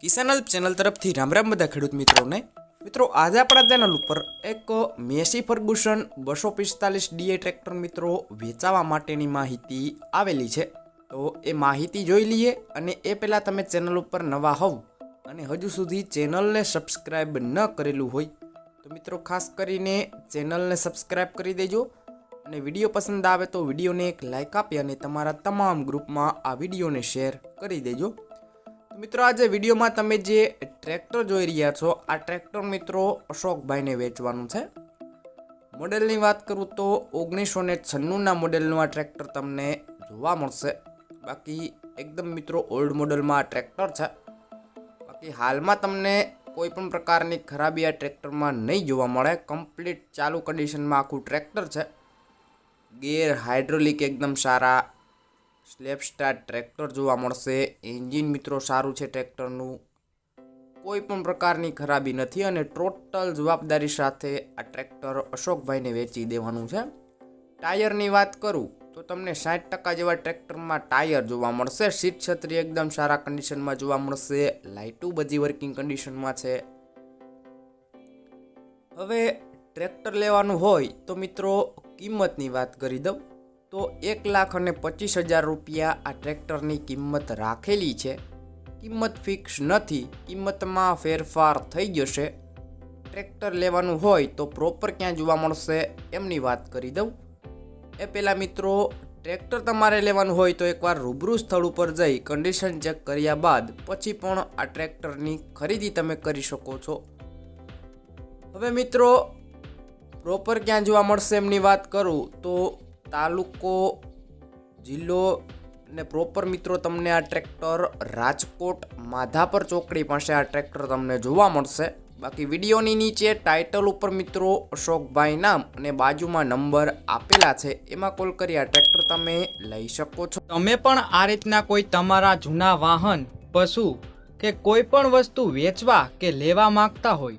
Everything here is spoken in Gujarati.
કિસાન હેલ્પ ચેનલ તરફથી રામ રામ બધા ખેડૂત મિત્રોને. મિત્રો, આજે આપણા ચેનલ ઉપર એક મેસી ફર્ગુસન બસો પિસ્તાલીસ ડીએ ટ્રેક્ટર મિત્રો વેચાવા માટેની માહિતી આવેલી છે. તો એ માહિતી જોઈ લઈએ અને એ પહેલાં તમે ચેનલ ઉપર નવા હોવ અને હજુ સુધી ચેનલને સબસ્ક્રાઈબ ન કરેલું હોય તો મિત્રો, ખાસ કરીને ચેનલને સબસ્ક્રાઈબ કરી દેજો અને વીડિયો પસંદ આવે તો વિડીયોને એક લાઇક આપી અને તમારા તમામ ગ્રુપમાં આ વિડીયોને શેર કરી દેજો. મિત્રો, આજે વિડીયોમાં તમે જે ટ્રેક્ટર જોઈ રહ્યા છો, આ ટ્રેક્ટર મિત્રો અશોકભાઈને વેચવાનું છે. મોડેલની વાત કરું તો ઓગણીસો ને છન્નુંના મોડેલનું આ ટ્રેક્ટર તમને જોવા મળશે. બાકી એકદમ મિત્રો ઓલ્ડ મોડેલમાં આ ટ્રેક્ટર છે. બાકી હાલમાં તમને કોઈ પણ પ્રકારની ખરાબી આ ટ્રેક્ટરમાં નહીં જોવા મળે. કમ્પ્લીટ ચાલુ કન્ડિશનમાં આખું ટ્રેક્ટર છે. ગેર હાઇડ્રોલિક એકદમ સારા સ્લેપ સ્ટાર ટ્રેક્ટર જોવા મળશે. એન્જિન મિત્રો સારું છે ટ્રેક્ટરનું. કોઈ પણ પ્રકારની ખરાબી નથી અને ટોટલ જવાબદારી સાથે આ ટ્રેક્ટર અશોકભાઈને વેચી દેવાનું છે. ટાયરની વાત કરું તો તમને સાઠ ટકા જેવા ટ્રેક્ટરમાં ટાયર જોવા મળશે. સીટ છત્રી એકદમ સારા કન્ડિશનમાં જોવા મળશે. લાઇટું બધી વર્કિંગ કન્ડિશનમાં છે. હવે ટ્રેક્ટર લેવાનું હોય તો મિત્રો કિંમતની વાત કરી દઉં. તો એક લાખ અને પચીસ હજાર રૂપિયા આ ટ્રેક્ટરની કિંમત રાખેલી છે. કિંમત ફિક્સ નથી, કિંમતમાં ફેરફાર થઈ જશે. ટ્રેક્ટર લેવાનું હોય તો પ્રોપર ક્યાં જોવા મળશે એમની વાત કરી દઉં. એ પહેલાં મિત્રો, ટ્રેક્ટર તમારે લેવાનું હોય તો એકવાર રૂબરૂ સ્થળ ઉપર જઈ કન્ડિશન ચેક કર્યા બાદ પછી પણ આ ટ્રેક્ટરની ખરીદી તમે કરી શકો છો. હવે મિત્રો, પ્રોપર ક્યાં જોવા મળશે એમની વાત કરું તો તાલુકો, જિલ્લો ને પ્રોપર મિત્રો તમને આ ટ્રેક્ટર રાજકોટ માધાપર ચોકડી પાસે આ ટ્રેક્ટર તમને જોવા મળશે. બાકી વિડીયોની નીચે ટાઇટલ ઉપર મિત્રો અશોકભાઈ નામ અને બાજુમાં નંબર આપેલા છે. એમાં કોલ કરી આ ટ્રેક્ટર તમે લઈ શકો છો. તમે પણ આ રીતના કોઈ તમારા જૂના વાહન, પશુ કે કોઈ પણ વસ્તુ વેચવા કે લેવા માંગતા હોય